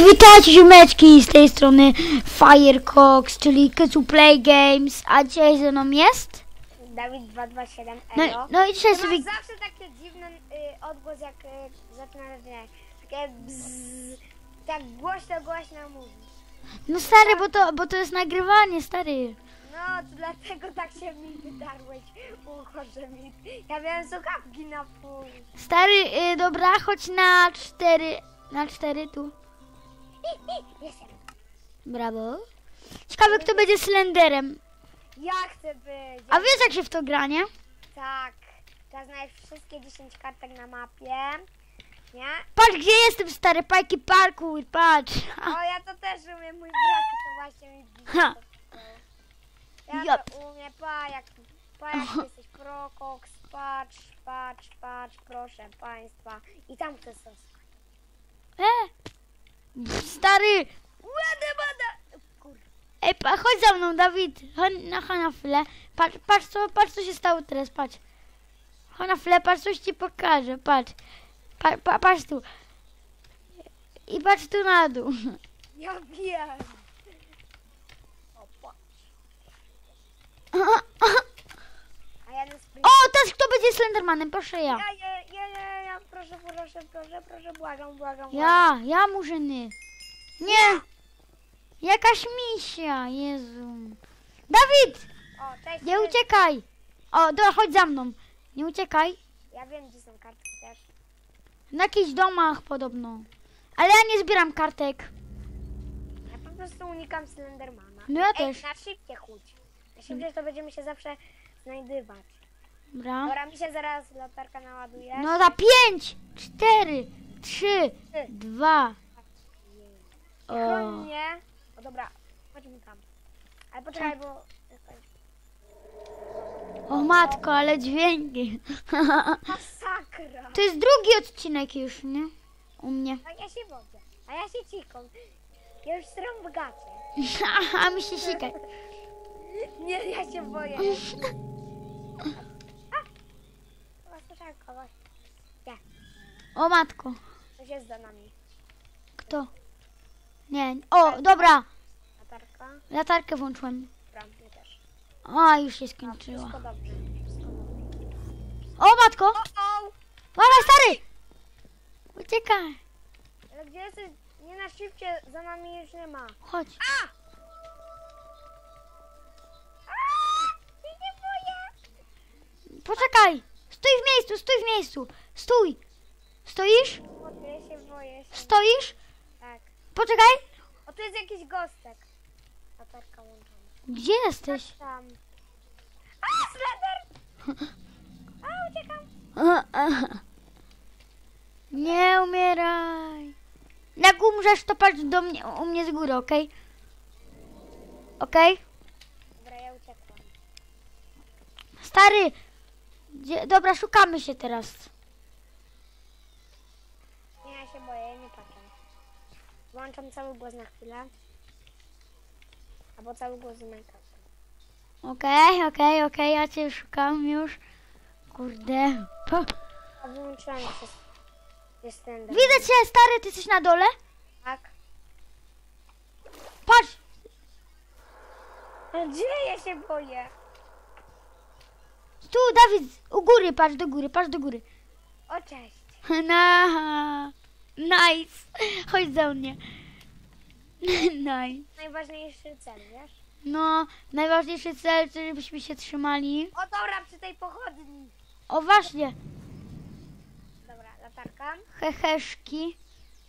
Cześć, witajcie ziomeczki z tej strony Firecox, czyli Kycu Play Games, a dzisiaj ze mną jest? Dawid 227 No, no i dzisiaj sobie... zawsze taki dziwny y, odgłos, jak y, zaczynasz nie, takie bzzz, tak głośno, głośno mówisz. No stary, bo to, bo to jest nagrywanie, stary. No, to dlatego tak się mi wydarłeś ucho, że mi... Ja miałem słuchawki na pół. Stary, y, dobra, chodź na cztery, na cztery tu. Jestem. Brawo. Ciekawe, kto będzie Slenderem. Ja chcę być. A wiesz, jak się w to gra, nie? Tak. Teraz znaleźć wszystkie 10 kartek na mapie. Nie? Patrz, gdzie jestem, stary, pajki parkour, patrz. O, ja to też umiem, mój brat to właśnie mi Ha. Ja Jop. to umiem, pa jak, pa jak jesteś prokoks, patrz, patrz, patrz, proszę państwa. I tam chcę soska. E, stary, ładę! Kur... Ej, pa, chodź za mną, Dawid. Chodź na, chwilę. Patrz, patrz, co, patrz, co się stało teraz, patrz. Chwilę, patrz, coś ci pokażę, patrz. Pa, pa, patrz tu. I patrz tu na dół. Ja wiem. O, patrz. O, teraz kto będzie Slendermanem? Proszę ja, ja, ja, proszę, proszę, proszę, proszę, błagam, błagam. Ja, ja murzyny. Nie. Jakaś misia, Jezu. Dawid, O, cześć. nie cześć. uciekaj. O, dobra, chodź za mną. Nie uciekaj. Ja wiem, gdzie są kartki też. Na jakichś domach podobno. Ale ja nie zbieram kartek. Ja po prostu unikam Slendermana. No ja Ej, też. na szybkie chudź. Na szybkie to będziemy się zawsze znajdywać. Dobra. Dobra, mi się zaraz latarka naładuje. No za pięć, cztery, trzy, dwa. O, Chroń mnie. O dobra, chodźmy tam. Ale poczekaj, bo... o matko, ale dźwięki. Masakra! To jest drugi odcinek już, nie? U mnie. A ja się wodzę. A ja się ciką. Ja już stram w gacie. A mi się sikaj. Nie, ja się boję. O matko, Coś jest za nami. kto? Nie, o, dobra. Latarka. Latarkę włączyłem. Dobra, też. A, już się A, skończyła. wszystko dobrze. Wszystko dobrze. O matko, O, uważaj stary. Uciekaj. Ale gdzie jesteś? Nie na szybcie, za nami już nie ma. Chodź. A! A! Ja nie boję! Poczekaj. Stój w miejscu, stój w miejscu. Stój. Stoisz? Ja się boję. Się. Stoisz? Tak. Poczekaj. O, tu jest jakiś gostek. Latarka łączona. Gdzie jesteś? Tam. A, Slender! A, uciekam. Nie umieraj. Jak umrzesz, to patrz do mnie, u mnie z góry, okej? Okej? Dobra, ja uciekłam. Stary, gdzie, dobra, szukamy się teraz. Nie, ja się boję, nie patrzę. Włączam cały głos na chwilę. Albo cały głos z Minecrafta. Okej, okej, okej, ja cię szukam już. Kurde. Po. A wyłączyłam przez... Jest ten... Widzę cię, stary, ty jesteś na dole? Tak. Patrz, Gdzie ja się boję? Tu, Dawid, u góry, patrz do góry, patrz do góry. O, cześć. Na, nice. Chodź za mnie. Nice. Najważniejszy cel, wiesz? No, najważniejszy cel, to żebyśmy się trzymali. O, dobra, przy tej pochodni. O właśnie, Dobra, latarka. heheszki.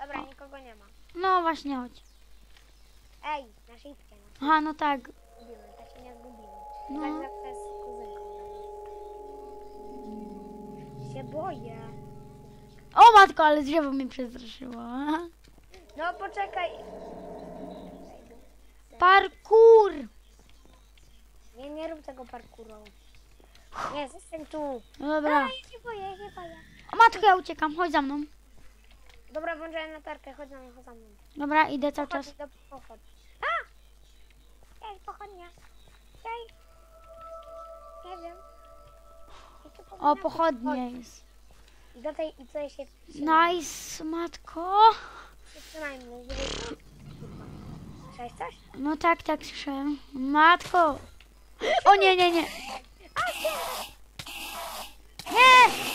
Dobra, nikogo nie ma. No właśnie, chodź. Ej, na szybkie. No. Aha, no tak. Zgubimy, tak się nie zgubimy. No. Tak Się boję. O matko, ale drzewo mnie przestraszyło. No, poczekaj. Parkour. Nie, nie rób tego parkouru. Nie, zostań tu. No dobra. A, ja się boję, ja się boję. O matko, ja uciekam, chodź za mną. Dobra, włączałem latarkę, chodź za mną, chodź za mną. Dobra, idę cały czas. Do. A! Ej, pochodnia. Ej. Nie wiem. O, pochodnie jest. I do tej, i tutaj się trzymaj. Nice, matko. Trzymajmy, żeby... Słyszałeś coś? No tak, tak słyszałem. Matko. O nie, nie, nie. Nie!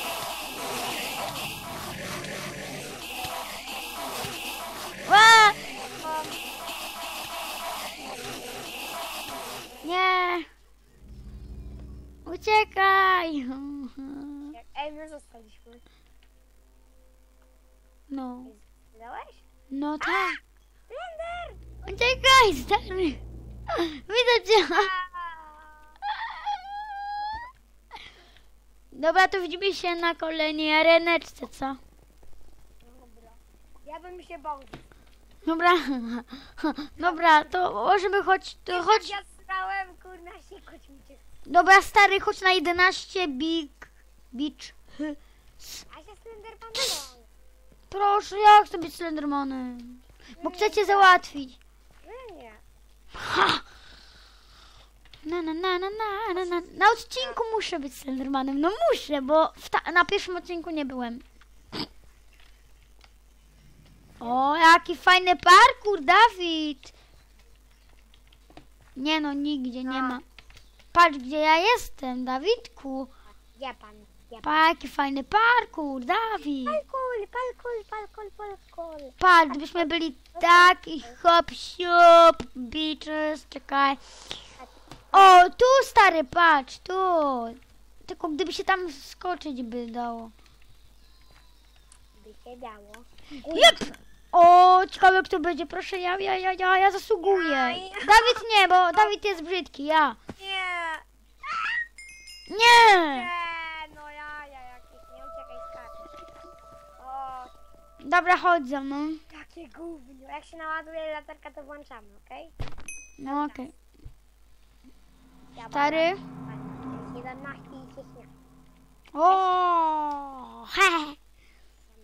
Uciekaj! Ej, my zostaliśmy. No, Zdałeś? no tak. Blender! Uciekaj, stary! Widzę cię! Dobra, to widzimy się na kolejnej areneczce, co? Dobra. Ja bym się bał. Dobra, dobra, to możemy choć, to chodź. Ja strałem, kurna, sikoć mi cię. Dobra, stary, chodź na 11 Big Beach. A Slendermanem. Proszę, ja chcę być Slendermanem. Bo chcę cię załatwić. No nie. Ha! Na, na, na, na, na, na, na. na odcinku muszę być Slendermanem. No muszę, bo na pierwszym odcinku nie byłem. O, jaki fajny parkour, Dawid. Nie no, nigdzie nie ma. Patrz, gdzie ja jestem, Dawidku. Gdzie pan? Gdzie pan? Pa, jaki fajny parkour, Dawid. Palkul, palkul, palkul, palkul. Patrz, gdybyśmy byli taki hop, siup, beaches, czekaj. O, tu stary, patrz, tu. Tylko gdyby się tam skoczyć by dało. By się dało. Jep! O, ciekawe kto będzie, proszę, ja, ja, ja, ja, ja zasługuję. Dawid nie, bo Dawid jest brzydki, ja. Nie. Nie! No ja, ja jakieś, nie uciekaj skacz. O, Dobra, chodź ze mną. takie gówno. Jak się naładuje latarka, to włączamy, okej? No okej. Ja Stary. mam 17 i 16. O, he.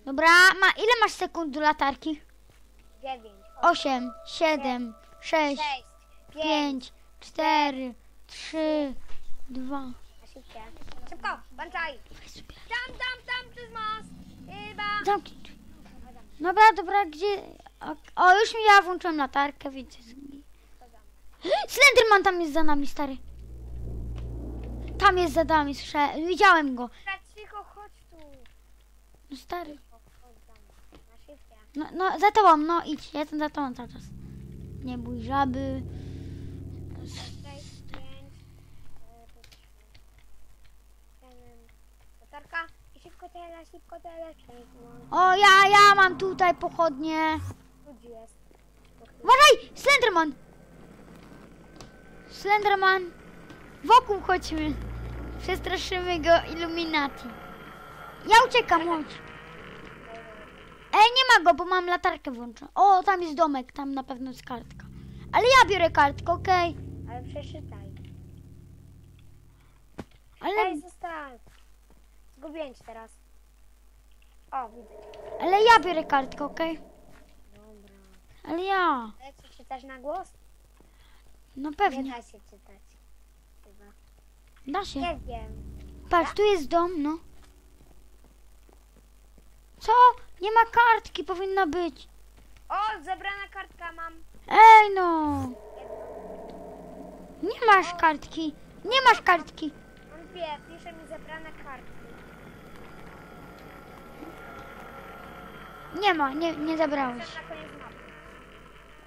Dobra, ma, ile masz sekund do latarki? 9, 8, 7, 6, 6, 5. 5, 4, 3, 2. Szybko, włączaj. Tam, tam, tam, przez most. Chyba. Zamknij. Dobra, dobra, gdzie... O, o, już mi ja włączyłem latarkę, wiecie. Slenderman tam jest za nami, stary. Tam jest za nami, słyszę. Widziałem go. Dobra, cicho, chodź tu. No stary. Chodź za mną. Na szybkie. No, no za tobą, no idź. Ja jestem za tobą cały czas. Nie bój żaby. 6, 5, 7. Latarka. I szybko tyle, szybko tyle. O, ja, ja mam tutaj pochodnie. Jest. Chyba- Uważaj! Slenderman! Slenderman! Wokół chodźmy. Przestraszymy go Illuminati. Ja uciekam, chodź. Ej, nie ma go, bo mam latarkę włączoną. O, tam jest domek, tam na pewno jest kartka. Ale ja biorę kartkę, okej? Ale przeczytaj. Ale, Ej, zostań. Zgubiłem cię teraz. O, widzę. ale ja biorę kartkę, okej? Dobra. Ale ja. Ale co, czytasz na głos? No Nie pewnie. da się czytać. Chyba. Da się. Nie wiem. Patrz, tu jest dom, no. Co? Nie ma kartki, powinna być. O, zebrana kartka mam. Ej no! Nie masz kartki. Nie masz kartki. Mam dwie. Pisze mi zebrane kartki. Nie ma, nie, nie zabrałeś. Chcę na koniec mapy.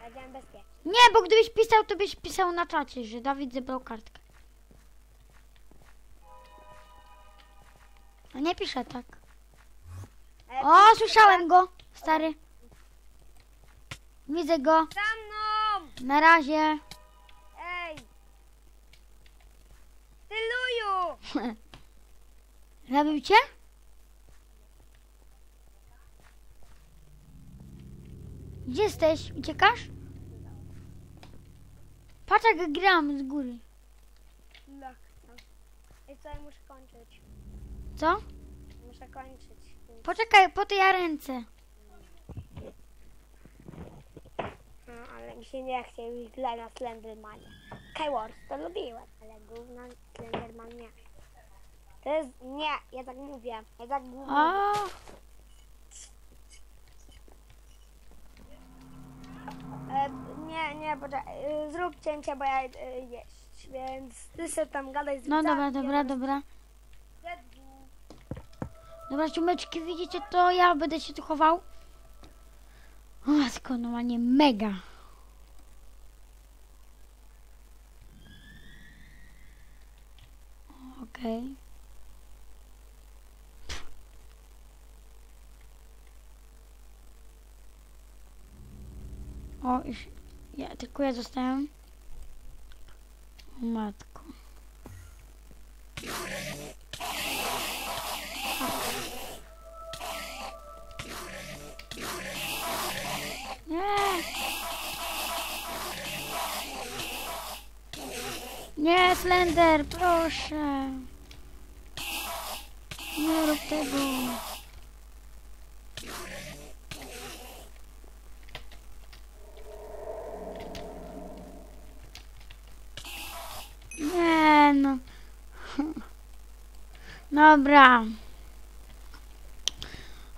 Powiedziałem bezpiecznie. Nie, bo gdybyś pisał, to byś pisał na czacie, że Dawid zebrał kartkę. A nie piszę tak. Ale O, słyszałem go, stary. Widzę go. Za mną! Na razie. Ej! Ty luju! Zabił cię? Gdzie jesteś? Uciekasz? Patrz jak gram z góry. Lach. I co, ja muszę kończyć. Co? Muszę kończyć. Poczekaj, po tej ręce. No, ale mi się nie chce już źle na Slendermanie. Skywars to lubiłem, ale gówno Slenderman nie. To jest... Nie, ja tak mówię. Ja tak mówię. O, E, nie, nie, poczekaj, y, zrób cięcie, bo ja y, jeść, więc ty sobie tam gadaj z No dobra, dobra, dobra. Dobra, ciumeczki, widzicie to? Ja będę się tu chował. O, matko, normalnie mega. Okej. O, już, ja, tylko ja zostałem. Matko. Nie! Nie, Slender, proszę. Nie rób tego. Nie no. Dobra.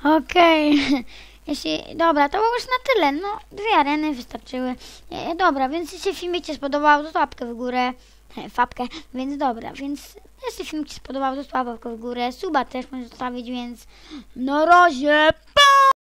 Okej. Jeśli, dobra, to było już na tyle. No, dwie areny wystarczyły. E, dobra, więc jeśli filmik Ci spodobał, to łapkę w górę. E, Fapkę, więc dobra, więc jeśli film Ci spodobał, to łapkę w górę. Suba też możesz zostawić, więc na razie.